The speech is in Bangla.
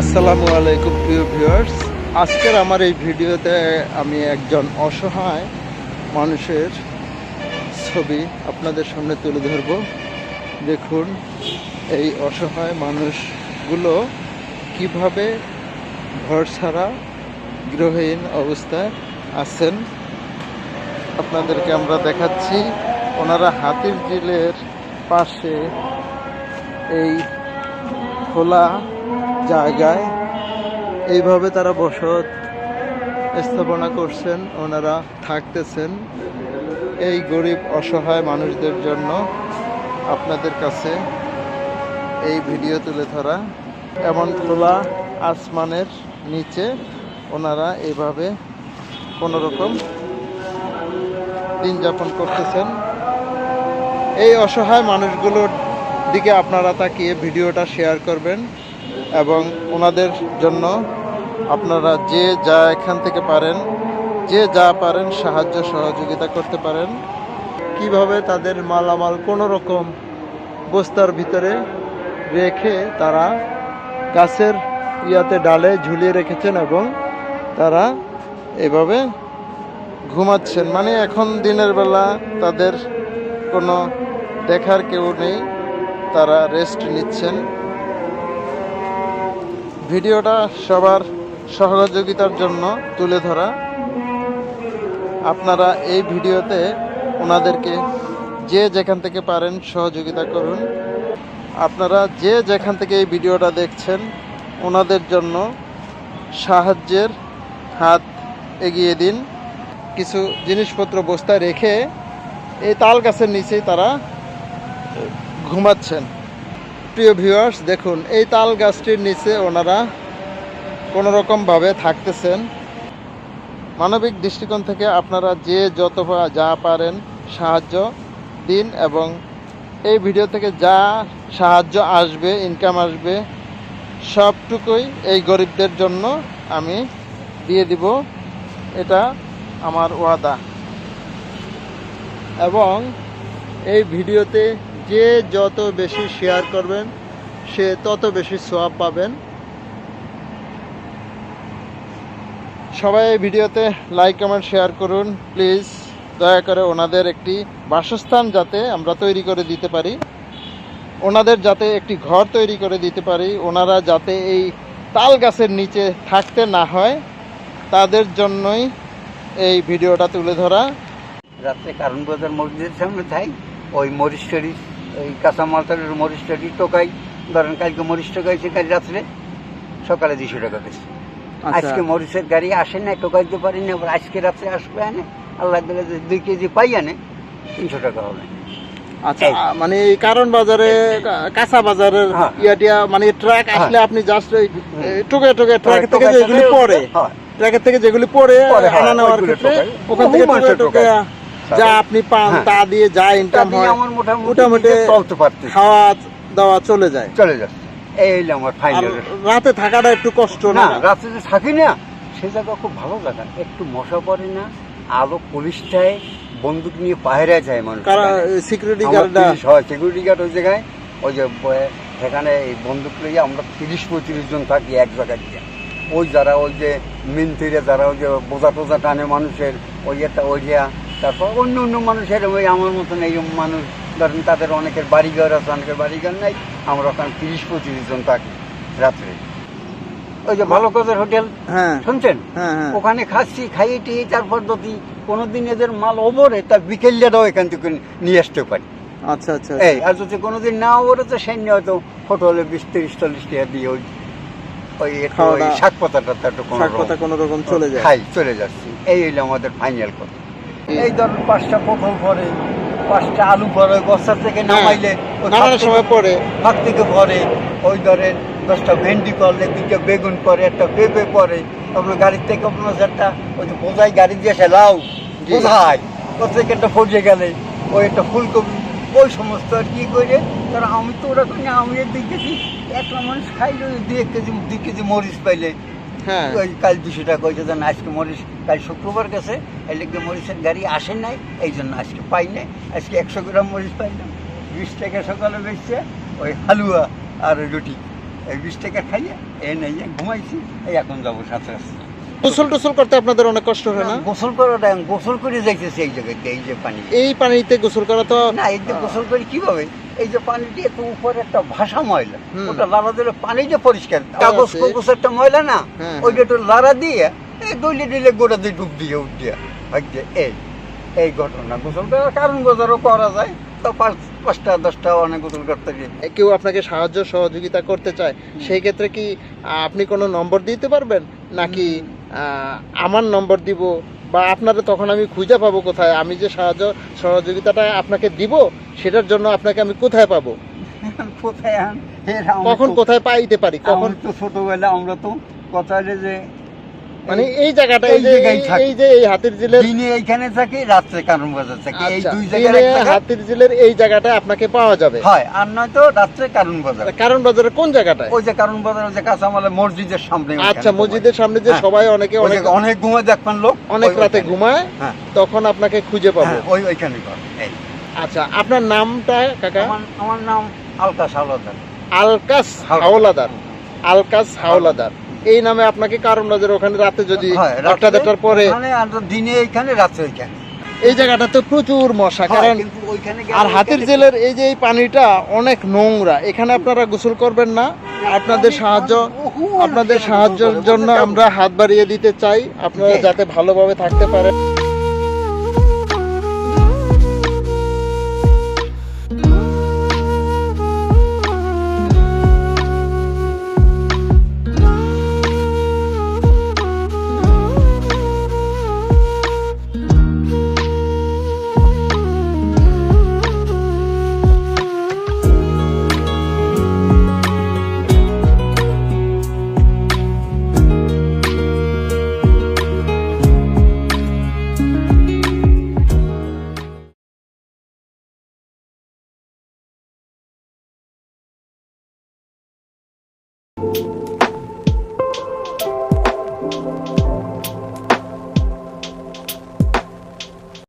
আসসালামু আলাইকুম, প্রিয় ভিউয়ার্স। আজকের আমার এই ভিডিওতে আমি একজন অসহায় মানুষের ছবি আপনাদের সামনে তুলে ধরব। দেখুন, এই অসহায় মানুষগুলো কীভাবে ঘর ছাড়া গৃহহীন অবস্থায় আছেন। আপনাদেরকে আমরা দেখাচ্ছি, ওনারা হাতির ঝিলের পাশে এই খোলা জায়গায়। এইভাবে তারা বসত স্থাপনা করছেন, ওনারা থাকতেছেন। এই গরিব, অসহায় মানুষদের জন্য আপনাদের কাছে এই ভিডিও তুলে ধরা। এমন খোলা আসমানের নিচে ওনারা এইভাবে কোনো রকম দিন যাপন করতেছেন। এই অসহায় মানুষগুলোর দিকে আপনারা তাকিয়ে ভিডিওটা শেয়ার করবেন। এবং ওনাদের জন্য আপনারা যে যা এখান থেকে পারেন, যে যা পারেন সাহায্য সহযোগিতা করতে পারেন। কীভাবে তাদের মালামাল কোনো রকম বস্তার ভিতরে রেখে তারা গাছের ইয়াতে ডালে ঝুলিয়ে রেখেছেন এবং তারা এভাবে ঘুমাচ্ছেন। মানে এখন দিনের বেলা তাদের কোনো দেখার কেউ নেই, তারা রেস্ট নিচ্ছেন। ভিডিওটা সবার সহযোগিতার জন্য তুলে ধরা। আপনারা এই ভিডিওতে ওনাদেরকে যে যেখান থেকে পারেন সহযোগিতা করুন। আপনারা যে যেখান থেকে এই ভিডিওটা দেখছেন, ওনাদের জন্য সাহায্যের হাত এগিয়ে দিন। কিছু জিনিসপত্র বস্তায় রেখে এই তাল গাছের নিচেই তারা ঘুমাচ্ছেন। প্রিয় ভিউয়ার্স দেখুন, এই তাল গাছটির নিচে ওনারা কোনো রকমভাবে থাকতেছেন। মানবিক দৃষ্টিকোণ থেকে আপনারা যে যত যা পারেন সাহায্য দিন এবং এই ভিডিও থেকে যা সাহায্য আসবে ইনকাম আসবে, সবটুকুই এই গরিবদের জন্য আমি দিয়ে দিব। এটা আমার ওয়াদা। এবং এই ভিডিওতে যে যত বেশি শেয়ার করবেন, সে তত বেশি সোয়াব পাবেন। সবাই এই ভিডিওতে লাইক কমেন্ট শেয়ার করুন। প্লিজ দয়া করে ওনাদের একটি বাসস্থান যাতে আমরা তৈরি করে দিতে পারি। ওনাদের যাতে একটি ঘর তৈরি করে দিতে পারি। ওনারা যাতে এই তাল গাছের নিচে থাকতে না হয়, তাদের জন্যই এই ভিডিওটা তুলে ধরা। রাত্রে কারণ বাজার মসজিদের সামনে থাই ওই মরিচ টরিচ ওই কাঁচামালটারের মরিচ টরিচ টোকাই। ধরেন কালকে মরিচ টোকাইছে কাল রাত্রে সকালে দুশো টাকা দিচ্ছে আজকে মরিচের গাড়ি আসে না টোকাইতে পারি না আবার আজকে রাত্রে আসবে আনে। আল্লাহ দিলে দুই কেজি পাই আনে তিনশো টাকা হবে। আচ্ছা মানে কারণ বাজারে কাঁচা বাজারের হ্যাঁ। ইয়াটিয়া মানে ট্রাক আসলে আপনি জাস্ট টুকে টুকে ট্রাক থেকে যেগুলি পড়ে হ্যাঁ, ট্রাকের থেকে যেগুলি পড়ে হ্যাঁ, আনা নেওয়ার ক্ষেত্রে ওখান থেকে টুকে। যা আপনি পান হ্যাঁ। তা দিয়ে যা ইনকাম হয় আমার মোটামুটি চলতে খাওয়া দাওয়া চলে যায়। চলে যাচ্ছে এই হইল আমার ফাইনাল রাতে থাকাটা একটু কষ্ট না রাত্রে যে থাকি না সে জায়গা খুব ভালো জায়গা। একটু মশা পড়ে না আলো পুলিশটায় বন্দুক নিয়ে বাইরে যায় মানুষ সিকিউরিটি তিরিশ হয় সিকিউরিটি গার্ড ওই জায়গায় ওই যে সেখানে এই বন্দুক লইয়ে আমরা তিরিশ পঁয়ত্রিশ জন থাকি এক জায়গায় গিয়ে। ওই যারা ওই যে মিনতিরে যারা ওই যে বোঝা টোজা টানে মানুষের ওই একটা ওই যে তারপর অন্য অন্য মানুষের ওই আমার মতন এই মানুষ ধরেন তাদের অনেকের বাড়িঘর আছে অনেকের বাড়িঘর নাই আমরা ওখানে তিরিশ পঁচিশ জন থাকি রাত্রে। ওই যে ভালো কাজের হোটেল হ্যাঁ। শুনছেন? হ্যাঁ হ্যাঁ। ওখানে খাচ্ছি খাইয়ে টিয়ে তারপর যদি কোনোদিন এদের মাল ওবরে তা বিকেলটাও এখান থেকে নিয়ে আসতে পারি। আচ্ছা আচ্ছা এই আর যদি কোনোদিন না ওবরে তো সেই নিয়ে হয়তো হোটেলে বিশ তিরিশ চল্লিশ টাকা দিয়ে ওই ওই একটু ওই শাক পাতাটা তো কোনো রকম চলে যায়। খাই চলে যাচ্ছি। এই হইল আমাদের ফাইনাল কথা। এই ধর পাঁচটা পটল পরে পাঁচটা আলু পরে বস্তা থেকে নামাইলে ওই নানান সময় পরে। ফাঁক থেকে পরে ওই ধরেন দশটা ভেন্ডি করলে দুইটা বেগুন পরে একটা পেঁপে পরে আপনার গাড়ির থেকে আপনার একটা ওই যে বোঝাই গাড়ি দিয়ে লাউ জি। বোঝাই। ওর থেকে একটা ফজে গেলে ওই একটা ফুলকপি ওই সমস্ত আর কি করে তারা আমি তো ওরকম আমি দুই কেজি একটা মানুষ খাইলে ওই দুই এক কেজি দুই কেজি মরিচ পাইলে হ্যাঁ। ওই কাল দুশো টাকা যে আজকে মরিচ কাল শুক্রবার গেছে এই লিখে মরিচের গাড়ি আসে নাই এই জন্য আজকে পাই নাই আজকে একশো গ্রাম মরিচ পাইলাম বিশ টাকা সকালে বেচছে ওই হালুয়া আর রুটি এই বিশ টাকা খাইয়ে এ নেই ঘুমাইছি এই এখন যাব সাথে সাথে গোসল টোসল করতে আপনাদের অনেক কষ্ট হয় না? গোসল করাটা গোসল করে যাইতেছে এই জায়গাতে এই যে পানি। এই পানিতে গোসল করা তো না এই গোসল করে কীভাবে? এই যে পানিটি একটু উপরে একটা ভাষা ময়লা ওটা লাড়া দিলে পানি যে পরিষ্কার কাগজ। কাগজ একটা ময়লা না ওইটা একটু লাড়া দিয়ে এই দইলে দিলে গোড়া দিয়ে ডুব দিয়ে উঠ দিয়ে ভাগ্যে এই এই ঘটনা গোসল করার কারণ গোজারও করা যায়। তো পাঁচ পাঁচটা দশটা অনেক গোসল করতে গিয়ে। কেউ আপনাকে সাহায্য সহযোগিতা করতে চায় সেই ক্ষেত্রে কি আপনি কোনো নম্বর দিতে পারবেন? নাকি আহ, আমার নম্বর দিব? বা আপনারা তখন আমি খুঁজে পাবো কোথায়? আমি যে সাহায্য সহযোগিতাটা আপনাকে দিব সেটার জন্য আপনাকে আমি কোথায় পাবো? কখন কোথায় পাইতে পারি? কখন তো ছোটবেলা আমরা তো কথা যে মানে এই জায়গাটা এই জায়গায় এই- এই যে এই হাতির জিলের দিনে এইখানে থাকি রাত্রে কারণ বাজার থাকি। এই আচ্ছা দুই জায়গায় হাতির জিলের এই জায়গাটা আপনাকে পাওয়া যাবে। হয় আর নয়তো রাত্রে কারণ বাজার। কারণ বাজারের কোন জায়গাটায়? ওই যে কারণ বাজার ওই যে কাঁচামালে মসজিদের সামনে আচ্ছা মসজিদের সামনে যে হ্যাঁ। সবাই অনেকে অনেক অনেক ঘুমায় দেখবেন লোক। অনেক রাতে ঘুমায় হ্যাঁ। তখন আপনাকে খুঁজে পাবো। হ্যাঁ, ওই ওইখানে আচ্ছা আপনার নামটা কাকা? আমার নাম আলকাস হাওলাদার। হাওলাদার। আলকাস হাওলাদার। এই নামে আপনাকে কারণ নজর ওখানে রাতে যদি আটটা একটা দেড়টার পরে আর দিনে এইখানে রাতে ওইখানে। এই জায়গাটাতে প্রচুর মশা কারণ ওইখানে গেলে আর হাতির জেলের এই যে এই পানিটা অনেক নোংরা এখানে আপনারা গোসল করবেন না। আপনাদের সাহায্য আপনাদের সাহায্যের জন্য আমরা হাত বাড়িয়ে দিতে চাই। আপনারা যাতে ভালোভাবে থাকতে পারেন।